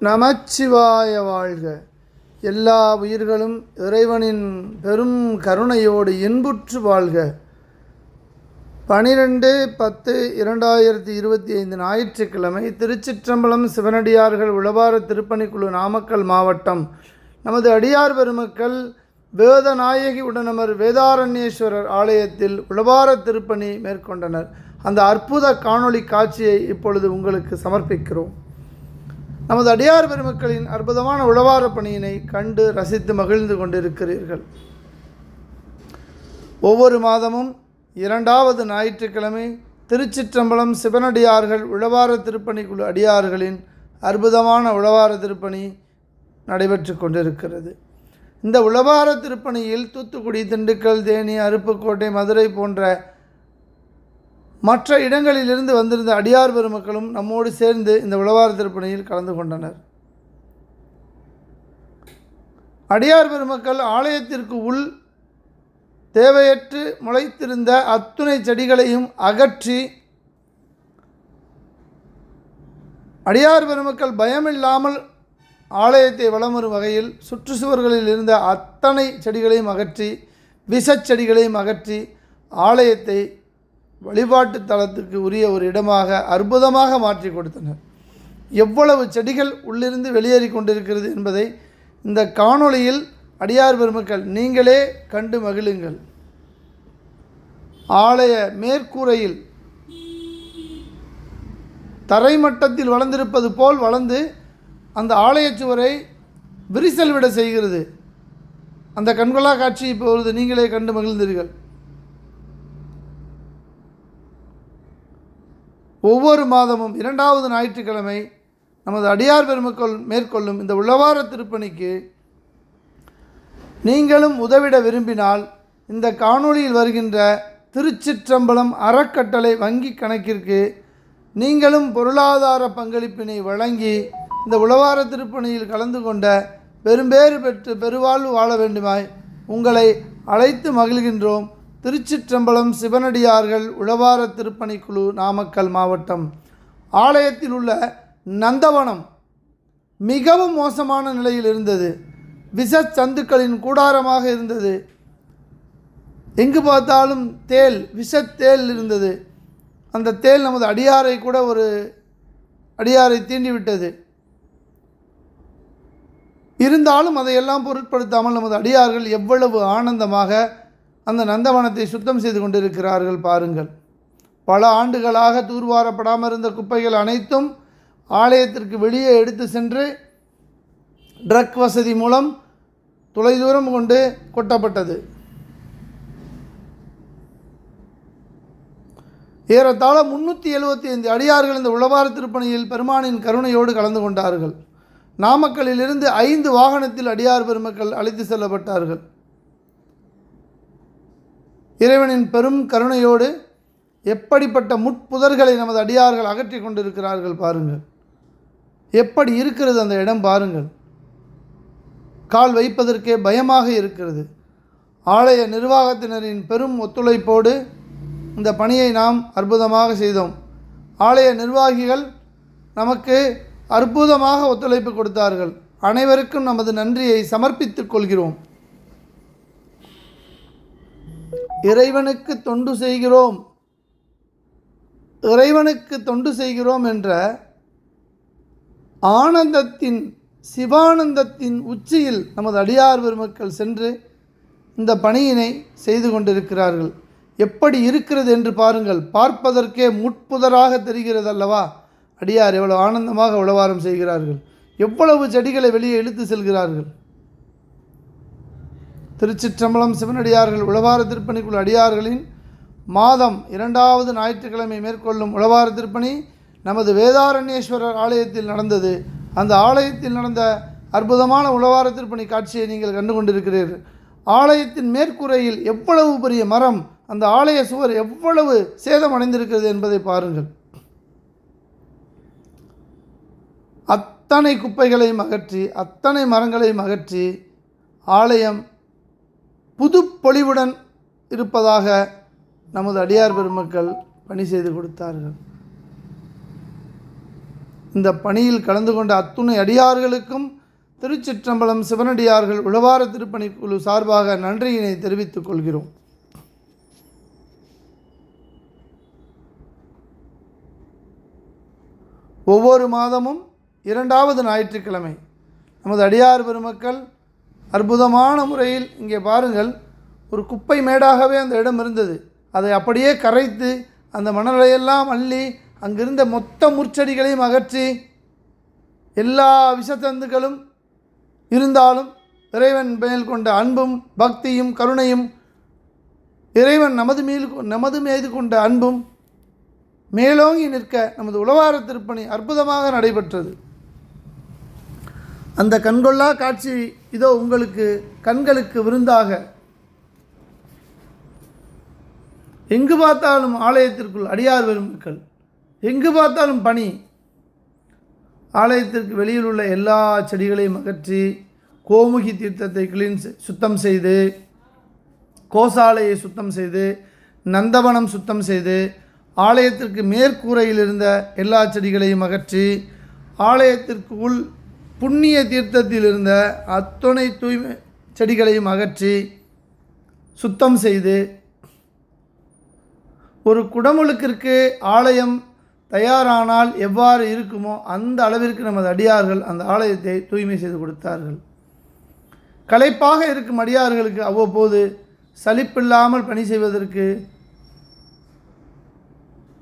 நமச்சிவாய வாழ்க. எல்லா உயிர்களும் இறைவனின் பெரும் கருணையோடு இன்புற்று வாழ்க. பனிரெண்டு பத்து இரண்டாயிரத்தி இருபத்தி ஐந்து ஞாயிற்றுக்கிழமை திருச்சிற்றம்பலம் சிவனடியார்கள் உழவார திருப்பணிக்குழு நாமக்கல் மாவட்டம். நமது அடியார் பெருமக்கள் வேதநாயகி உடனமர் வேதாரண்யேஸ்வரர் ஆலயத்தில் உழவார திருப்பணி மேற்கொண்டனர். அந்த அற்புத காணொளி காட்சியை இப்பொழுது உங்களுக்கு சமர்ப்பிக்கிறோம். நமது அடியார் பெருமக்களின் அற்புதமான உழவார பணியினை கண்டு ரசித்து மகிழ்ந்து கொண்டிருக்கிறீர்கள். ஒவ்வொரு மாதமும் இரண்டாவது ஞாயிற்றுக்கிழமை திருச்சிற்றம்பலம் சிவனடியார்கள் உழவார திருப்பணி குழு அடியார்களின் அற்புதமான உழவார திருப்பணி நடைபெற்று கொண்டிருக்கிறது. இந்த உழவார திருப்பணியில் தூத்துக்குடி திண்டுக்கல் தேனி அருப்புக்கோட்டை மதுரை போன்ற மற்ற இடங்களிலிருந்து வந்திருந்த அடியார் பெருமக்களும் நம்மோடு சேர்ந்து இந்த உழவார் திருப்பணியில் கலந்து கொண்டனர். அடியார் பெருமக்கள் ஆலயத்திற்கு உள் தேவையற்று முளைத்திருந்த அத்துணை செடிகளையும் அகற்றி அடியார் பெருமக்கள் பயமில்லாமல் ஆலயத்தை வலம் வரும் வகையில் சுற்றுச்சுவர்களில் இருந்த அத்தனை செடிகளையும் அகற்றி விஷச்செடிகளையும் அகற்றி ஆலயத்தை வழிபாட்டு தலத்துக்கு உரிய ஒரு இடமாக அற்புதமாக மாற்றி கொடுத்தனர். எவ்வளவு செடிகள் உள்ளிருந்து வெளியேறி கொண்டிருக்கிறது என்பதை இந்த காணொளியில் அடியார் பெருமக்கள் நீங்களே கண்டு மகிழுங்கள். ஆலய மேற்கூரையில் தரைமட்டத்தில் வளர்ந்திருப்பது போல் வளர்ந்து அந்த ஆலயச் சுவரை விரிசல் விட செய்கிறது. அந்த கண்கொள்ளா காட்சி இப்பொழுது நீங்களே கண்டு மகிழ்ந்தீர்கள். ஒவ்வொரு மாதமும் இரண்டாவது ஞாயிற்றுக்கிழமை நமது அடியார் பெருமக்கள் மேற்கொள்ளும் இந்த உழவார திருப்பணிக்கு நீங்களும் உதவிட விரும்பினால் இந்த காணொளியில் வருகின்ற திருச்சிற்றம்பலம் அறக்கட்டளை வங்கி கணக்கிற்கு நீங்களும் பொருளாதார பங்களிப்பினை வழங்கி இந்த உழவார திருப்பணியில் கலந்து கொண்ட பெரும்பேறு பெற்று பெருவாழ்வு வாழ வேண்டுமாய் உங்களை அழைத்து மகிழ்கின்றோம். திருச்சிற்றம்பலம் சிவனடியார்கள் உழவார திருப்பணிக்குழு நாமக்கல் மாவட்டம். ஆலயத்தில் உள்ள நந்தவனம் மிகவும் மோசமான நிலையில் இருந்தது. விஷச்சந்துக்களின் கூடாரமாக இருந்தது. எங்கு பார்த்தாலும் தேல் விஷத்தேல் இருந்தது. அந்த தேல் நமது அடியாரை கூட ஒரு அடியாரை தீண்டிவிட்டது. இருந்தாலும் அதையெல்லாம் பொருட்படுத்தாமல் நமது அடியார்கள் எவ்வளவு ஆனந்தமாக அந்த நந்தவனத்தை சுத்தம் செய்து கொண்டிருக்கிறார்கள் பாருங்கள். பல ஆண்டுகளாக தூர்வாரப்படாமல் இருந்த குப்பைகள் அனைத்தும் ஆலயத்திற்கு வெளியே எடுத்து சென்று ட்ரக் வசதி மூலம் தொலைதூரம் கொண்டு கொட்டப்பட்டது. ஏறத்தாழ முன்னூற்றி எழுபத்தி ஐந்து அடியார்கள் இந்த உழவார திருப்பணியில் பெருமானின் கருணையோடு கலந்து கொண்டார்கள். நாமக்கல்லிலிருந்து ஐந்து வாகனத்தில் அடியார் பெருமக்கள் அழைத்து செல்லப்பட்டார்கள். இறைவனின் பெரும் கருணையோடு எப்படிப்பட்ட முட்புதர்களை நமது அடியார்கள் அகற்றி கொண்டிருக்கிறார்கள் பாருங்கள். எப்படி இருக்கிறது அந்த இடம் பாருங்கள். கால் வைப்பதற்கே பயமாக இருக்கிறது. ஆலய நிர்வாகத்தினரின் பெரும் ஒத்துழைப்போடு இந்த பணியை நாம் அற்புதமாக செய்தோம். ஆலய நிர்வாகிகள் நமக்கு அற்புதமாக ஒத்துழைப்பு கொடுத்தார்கள். அனைவருக்கும் நமது நன்றியை சமர்ப்பித்துக் கொள்கிறோம். இறைவனுக்கு தொண்டு செய்கிறோம். இறைவனுக்கு தொண்டு செய்கிறோம் என்ற ஆனந்தத்தின் சிவானந்தத்தின் உச்சியில் நமது அடியார் பெருமக்கள் சென்று இந்த பணியினை செய்து கொண்டிருக்கிறார்கள். எப்படி இருக்கிறது என்று பாருங்கள். பார்ப்பதற்கே முட்புதராக தெரிகிறது அல்லவா அடியார் எவ்வளவு ஆனந்தமாக உழவாரம் செய்கிறார்கள். எவ்வளவு செடிகளை வெளியே இழுத்து செல்கிறார்கள். திருச்சிற்றம்பலம் சிவனடியார்கள் உழவார திருப்பணிக்குள் அடியார்களின் மாதம் இரண்டாவது ஞாயிற்றுக்கிழமை மேற்கொள்ளும் உழவார திருப்பணி நமது வேதாரண்யேஸ்வரர் ஆலயத்தில் நடந்தது. அந்த ஆலயத்தில் நடந்த அற்புதமான உழவார திருப்பணி காட்சியை நீங்கள் கண்டு கொண்டிருக்கிறீர்கள் ஆலயத்தின் மேற்கூரையில் எவ்வளவு பெரிய மரம் அந்த ஆலய சுவர் எவ்வளவு சேதம் அடைந்திருக்கிறது என்பதை பாருங்கள். அத்தனை குப்பைகளையும் அகற்றி அத்தனை மரங்களையும் அகற்றி ஆலயம் புதுப்பொழிவுடன் இருப்பதாக நமது அடியார் பெருமக்கள் பணி செய்து கொடுத்தார்கள். இந்த பணியில் கலந்து கொண்ட அத்துணை அடியார்களுக்கும் திருச்சிற்றம்பலம் சிவனடியார்கள் உழவார திருப்பணிக்குழு சார்பாக நன்றியினை தெரிவித்துக் கொள்கிறோம். ஒவ்வொரு மாதமும் இரண்டாவது ஞாயிற்றுக்கிழமை நமது அடியார் பெருமக்கள் அற்புதமான முறையில் இங்கே பாருங்கள் ஒரு குப்பை மேடாகவே அந்த இடம் இருந்தது. அதை அப்படியே கரைத்து அந்த மணலையெல்லாம் அள்ளி அங்கிருந்த மொத்த முற்செடிகளையும் அகற்றி எல்லா விஷத்தந்துக்களும் இருந்தாலும் இறைவன் மேல் கொண்ட அன்பும் பக்தியும் கருணையும் இறைவன் நமது மீது நமது மீது கொண்ட அன்பும் மேலோங்கி நிற்க நமது உளவார திருப்பணி அற்புதமாக நடைபெற்றது. அந்த கண்கொள்ளா காட்சி இதோ உங்களுக்கு கண்களுக்கு விருந்தாக. எங்கு பார்த்தாலும் ஆலயத்திற்குள் அடியார் பெருமக்கள் எங்கு பார்த்தாலும் பணி ஆலயத்திற்கு வெளியில் உள்ள எல்லா செடிகளையும் அகற்றி கோமுகி தீர்த்தத்தை கிளீன் சுத்தம் செய்து கோசாலையை சுத்தம் செய்து நந்தவனம் சுத்தம் செய்து ஆலயத்திற்கு மேற்கூரையில் இருந்த எல்லா செடிகளையும் அகற்றி ஆலயத்திற்கு உள் புண்ணிய தீர்த்தத்தில் இருந்த அத்துணை தூய்மை செடிகளையும் அகற்றி சுத்தம் செய்து ஒரு குடமுழுக்கிற்கு ஆலயம் தயாரானால் எவ்வாறு இருக்குமோ அந்த அளவிற்கு நமது அடியார்கள் அந்த ஆலயத்தை தூய்மை செய்து கொடுத்தார்கள். களைப்பாக இருக்கும் அடியார்களுக்கு அவ்வப்போது சலிப்பில்லாமல் பணி செய்வதற்கு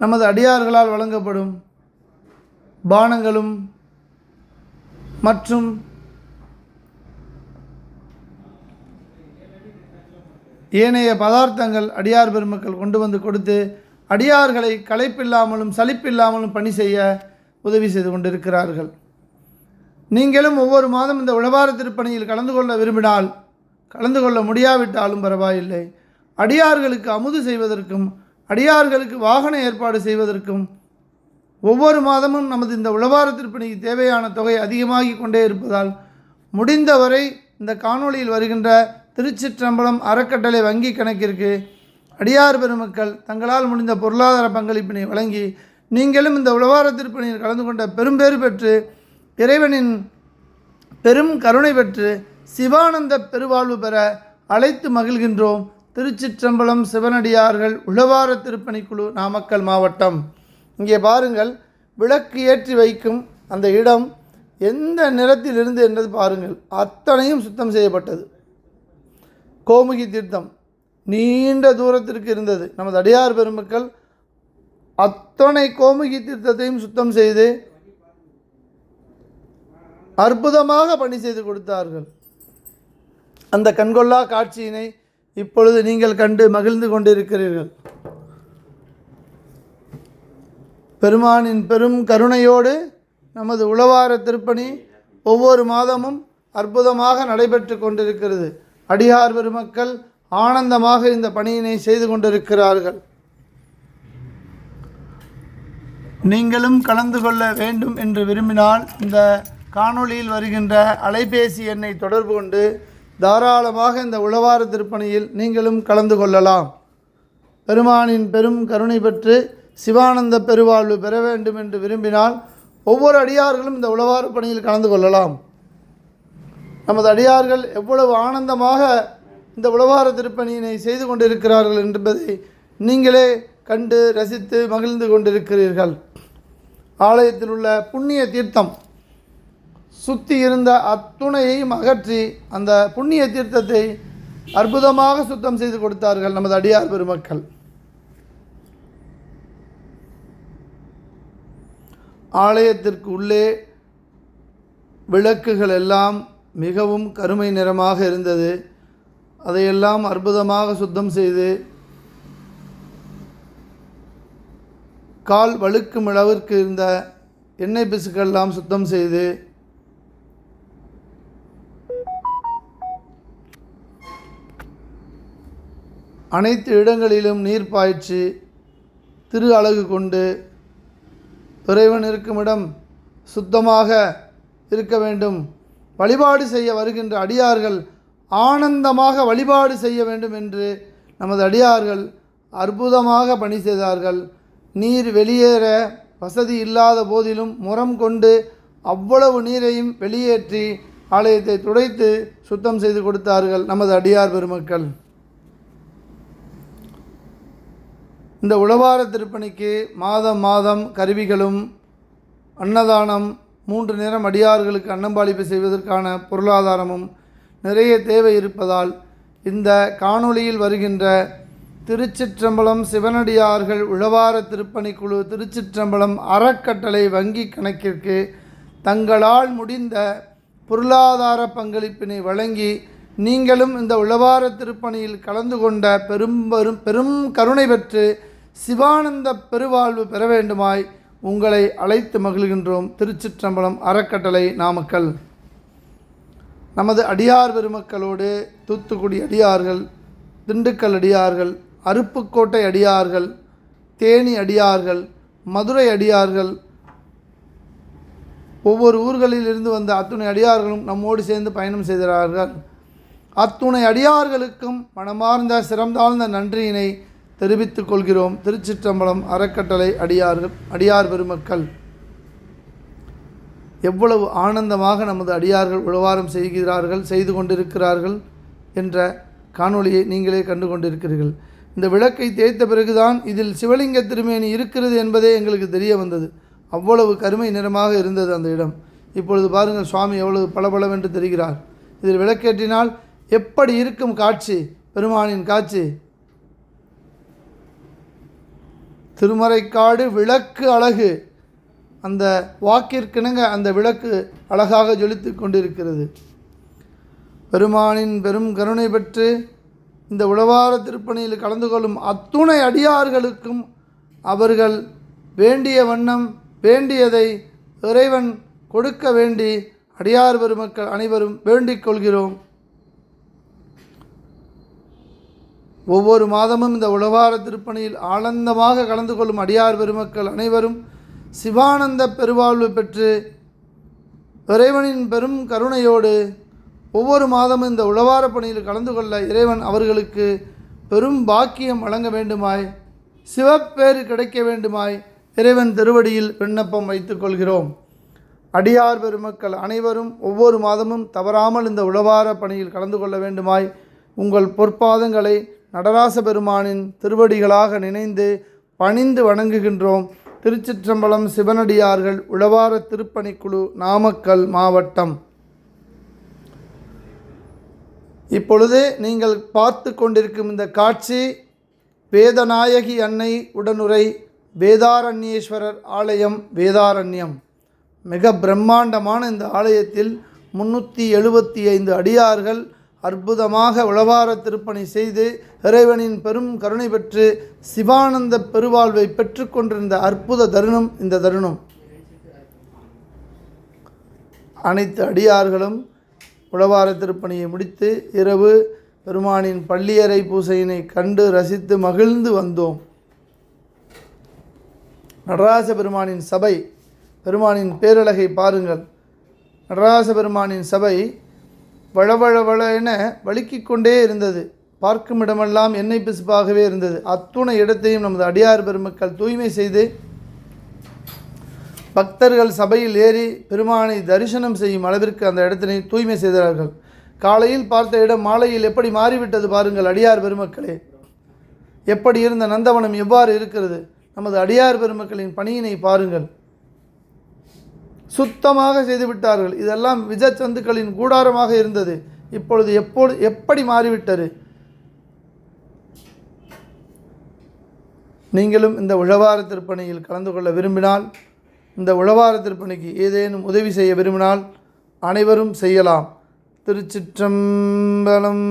நமது அடியார்களால் வழங்கப்படும் பானங்களும் மற்றும் ஏனைய பதார்த்தங்கள் அடியார் பெருமக்கள் கொண்டு வந்து கொடுத்து அடியார்களை களைப்பில்லாமலும் சலிப்பில்லாமலும் பணி செய்ய உதவி செய்து கொண்டிருக்கிறார்கள். நீங்களும் ஒவ்வொரு மாதம் இந்த உழவார திருப்பணியில் கலந்து கொள்ள விரும்பினால் கலந்து கொள்ள முடியாவிட்டாலும் பரவாயில்லை. அடியார்களுக்கு அமுது செய்வதற்கும் அடியார்களுக்கு வாகன ஏற்பாடு செய்வதற்கும் ஒவ்வொரு மாதமும் நமது இந்த உழவார திருப்பணிக்கு தேவையான தொகை அதிகமாகி கொண்டே இருப்பதால் முடிந்தவரை இந்த காணொளியில் வருகின்ற திருச்சிற்றம்பலம் அறக்கட்டளை வங்கி கணக்கிற்கு அடியார் பெருமக்கள் தங்களால் முடிந்த பொருளாதார பங்களிப்பினை வழங்கி நீங்களும் இந்த உழவார திருப்பணியில் கலந்து கொண்ட பெரும்பேறு பெற்று இறைவனின் பெரும் கருணை பெற்று சிவானந்த பெருவாழ்வு பெற அழைத்து மகிழ்கின்றோம். திருச்சிற்றம்பலம் சிவனடியார்கள் உழவார திருப்பணிக்குழு நாமக்கல் மாவட்டம். இங்கே பாருங்கள் விளக்கு ஏற்றி வைக்கும் அந்த இடம் எந்த நிறத்தில் இருந்து என்றது பாருங்கள். அத்தனையும் சுத்தம் செய்யப்பட்டது. கோமுகி தீர்த்தம் நீண்ட தூரத்திற்கு இருந்தது. நமது அடியார் பெருமக்கள் அத்தனை கோமுகி தீர்த்தத்தையும் சுத்தம் செய்து அற்புதமாக பணி செய்து கொடுத்தார்கள். அந்த கண்கொள்ளா காட்சியினை இப்பொழுது நீங்கள் கண்டு மகிழ்ந்து கொண்டிருக்கிறீர்கள். பெருமானின் பெரும் கருணையோடு நமது உளவார திருப்பணி ஒவ்வொரு மாதமும் அற்புதமாக நடைபெற்று கொண்டிருக்கிறது. அடியார் பெருமக்கள் ஆனந்தமாக இந்த பணியினை செய்து கொண்டிருக்கிறார்கள். நீங்களும் கலந்து கொள்ள வேண்டும் என்று விரும்பினால் இந்த காணொளியில் வருகின்ற அலைபேசி எண்ணை தொடர்பு கொண்டு தாராளமாக இந்த உழவார திருப்பணியில் நீங்களும் கலந்து கொள்ளலாம். பெருமானின் பெரும் கருணை பெற்று சிவானந்த பெருவாழ்வு பெற வேண்டும் என்று விரும்பினால் ஒவ்வொரு அடியார்களும் இந்த உழவார பணியில் கலந்து கொள்ளலாம். நமது அடியார்கள் எவ்வளவு ஆனந்தமாக இந்த உழவார திருப்பணியினை செய்து கொண்டிருக்கிறார்கள் என்பதை நீங்களே கண்டு ரசித்து மகிழ்ந்து கொண்டிருக்கிறீர்கள். ஆலயத்தில் உள்ள புண்ணிய தீர்த்தம் சுற்றி இருந்த அத்துணையையும் அகற்றி அந்த புண்ணிய தீர்த்தத்தை அற்புதமாக சுத்தம் செய்து கொடுத்தார்கள் நமது அடியார் பெருமக்கள். ஆலயத்திற்கு உள்ளே விளக்குகள் எல்லாம் மிகவும் கருமை நிறமாக இருந்தது. அதையெல்லாம் அற்புதமாக சுத்தம் செய்து கால் வழுக்கும் அளவிற்கு இருந்த எண்ணெய் பிசுக்கெல்லாம் சுத்தம் செய்து அனைத்து இடங்களிலும் நீர் பாய்ச்சி திரு அழகு கொண்டு இறைவன் இருக்குமிடம் சுத்தமாக இருக்க வேண்டும். வழிபாடு செய்ய வருகின்ற அடியார்கள் ஆனந்தமாக வழிபாடு செய்ய வேண்டும் என்று நமது அடியார்கள் அற்புதமாக பணி செய்தார்கள். நீர் வெளியேற வசதி இல்லாத போதிலும் முறம் கொண்டு அவ்வளவு நீரையும் வெளியேற்றி ஆலயத்தை துடைத்து சுத்தம் செய்து கொடுத்தார்கள் நமது அடியார் பெருமக்கள். இந்த உழவார திருப்பணிக்கு மாதம் மாதம் கருவிகளும் அன்னதானம் மூன்று நேரம் அடியார்களுக்கு அன்னம்பாளிப்பு செய்வதற்கான பொருளாதாரமும் நிறைய தேவை இருப்பதால் இந்த காணொளியில் வருகின்ற திருச்சிற்றம்பலம் சிவனடியார்கள் உழவார திருப்பணிக்குழு திருச்சிற்றம்பலம் அறக்கட்டளை வங்கி கணக்கிற்கு தங்களால் முடிந்த பொருளாதார பங்களிப்பினை வழங்கி நீங்களும் இந்த உழவார திருப்பணியில் கலந்து கொண்ட பெரும் பெரும் பெரும் கருணை பெற்று சிவானந்த பெருவாழ்வு பெற வேண்டுமாய் உங்களை அழைத்து மகிழ்கின்றோம். திருச்சிற்றம்பலம் அறக்கட்டளை நாமக்கல். நமது அடியார் பெருமக்களோடு தூத்துக்குடி அடியார்கள் திண்டுக்கல் அடியார்கள் அருப்புக்கோட்டை அடியார்கள் தேனி அடியார்கள் மதுரை அடியார்கள் ஒவ்வொரு ஊர்களில் இருந்து வந்த அத்துணை அடியார்களும் நம்மோடு சேர்ந்து பயணம் செய்கிறார்கள். அத்துணை அடியார்களுக்கும் மனமார்ந்த சிறந்தாழ்ந்த நன்றியினை தெரிவித்துக் கொள்கிறோம். திருச்சிற்றம்பலம் அறக்கட்டளை அடியார் அடியார் பெருமக்கள். எவ்வளவு ஆனந்தமாக நமது அடியார்கள் உழவாரம் செய்கிறார்கள் செய்து கொண்டிருக்கிறார்கள் என்ற காணொளியை நீங்களே கண்டு கொண்டிருக்கிறீர்கள். இந்த விளக்கை தேய்த்த பிறகுதான் இதில் சிவலிங்க திருமேனி இருக்கிறது என்பதே எங்களுக்கு தெரிய வந்தது. அவ்வளவு கருமை நிறமாக இருந்தது அந்த இடம். இப்பொழுது பாருங்கள் சுவாமி எவ்வளவு பளபளவென்று தெரிகிறார். இதில் விளக்கேற்றினால் எப்படி இருக்கும் காட்சி பெருமானின் காட்சி? திருமறைக்காடு விளக்கு அழகு. அந்த வாக்கிற்கிணங்க அந்த விளக்கு அழகாக ஜொலித்து கொண்டிருக்கிறது. பெருமானின் பெரும் கருணை பெற்று இந்த உழவார திருப்பணியில் கலந்து கொள்ளும் அத்துணை அடியார்களுக்கும் அவர்கள் வேண்டிய வண்ணம் வேண்டியதை இறைவன் கொடுக்க வேண்டி அடியார் பெருமக்கள் அனைவரும் வேண்டிக் கொள்கிறோம். ஒவ்வொரு மாதமும் இந்த உழவார திருப்பணியில் ஆனந்தமாக கலந்து கொள்ளும் அடியார் பெருமக்கள் அனைவரும் சிவானந்த பெருவாழ்வு பெற்று இறைவனின் பெரும் கருணையோடு ஒவ்வொரு மாதமும் இந்த உழவார பணியில் கலந்து கொள்ள இறைவன் அவர்களுக்கு பெரும் பாக்கியம் வழங்க வேண்டுமாய் சிவப்பேறு கிடைக்க வேண்டுமாய் இறைவன் திருவடியில் விண்ணப்பம் வைத்துக் கொள்கிறோம். அடியார் பெருமக்கள் அனைவரும் ஒவ்வொரு மாதமும் தவறாமல் இந்த உழவார பணியில் கலந்து கொள்ள வேண்டுமாய் உங்கள் பொற்பாதங்களை நடராச பெருமானின் திருவடிகளாக நினைந்து பணிந்து வணங்குகின்றோம். திருச்சிற்றம்பலம் சிவனடியார்கள் உழவார திருப்பணிக்குழு நாமக்கல் மாவட்டம். இப்பொழுது நீங்கள் பார்த்து கொண்டிருக்கும் இந்த காட்சி வேதநாயகி அன்னை உடனுரை வேதாரண்யேஸ்வரர் ஆலயம் வேதாரண்யம். மிக பிரம்மாண்டமான இந்த ஆலயத்தில் முன்னூற்றி எழுபத்தி ஐந்து அடியார்கள் அற்புதமாக உளவார திருப்பணி செய்து இறைவனின் பெரும் கருணை பெற்று சிவானந்த பெருவாழ்வை பெற்றுக்கொண்டிருந்த அற்புத தருணம் இந்த தருணம். அனைத்து அடியார்களும் உழவார திருப்பணியை முடித்து இரவு பெருமானின் பள்ளியறை பூசையினை கண்டு ரசித்து மகிழ்ந்து வந்தோம். நடராச பெருமானின் சபை பெருமானின் பேரழகை பாருங்கள். நடராச பெருமானின் சபை வளவளவள என வழுக்கிக் கொண்டே இருந்தது. பார்க்கும் இடமெல்லாம் எண்ணெய் பிசுப்பாகவே இருந்தது. அத்துணை இடத்தையும் நமது அடியார் பெருமக்கள் தூய்மை செய்து பக்தர்கள் சபையில் ஏறி பெருமானை தரிசனம் செய்யும் அளவிற்கு அந்த இடத்தினை தூய்மை செய்தார்கள். காலையில் பார்த்த இடம் மாலையில் எப்படி மாறிவிட்டது பாருங்கள் அடியார் பெருமக்களே. எப்படி இருந்த நந்தவனம் எவ்வாறு இருக்கிறது? நமது அடியார் பெருமக்களின் பணியினை பாருங்கள். சுத்தமாக செய்துவிட்டார்கள். இதெல்லாம் இதெல்லாம் விஜச்சந்துக்களின் கூடாரமாக இருந்தது. இப்பொழுது எப்பொழுது எப்படி மாறிவிட்டது? நீங்களும் இந்த உழவார திருப்பணியில் கலந்து கொள்ள விரும்பினால் இந்த உழவார திருப்பணிக்கு ஏதேனும் உதவி செய்ய விரும்பினால் அனைவரும் செய்யலாம். திருச்சிற்றம்பலம்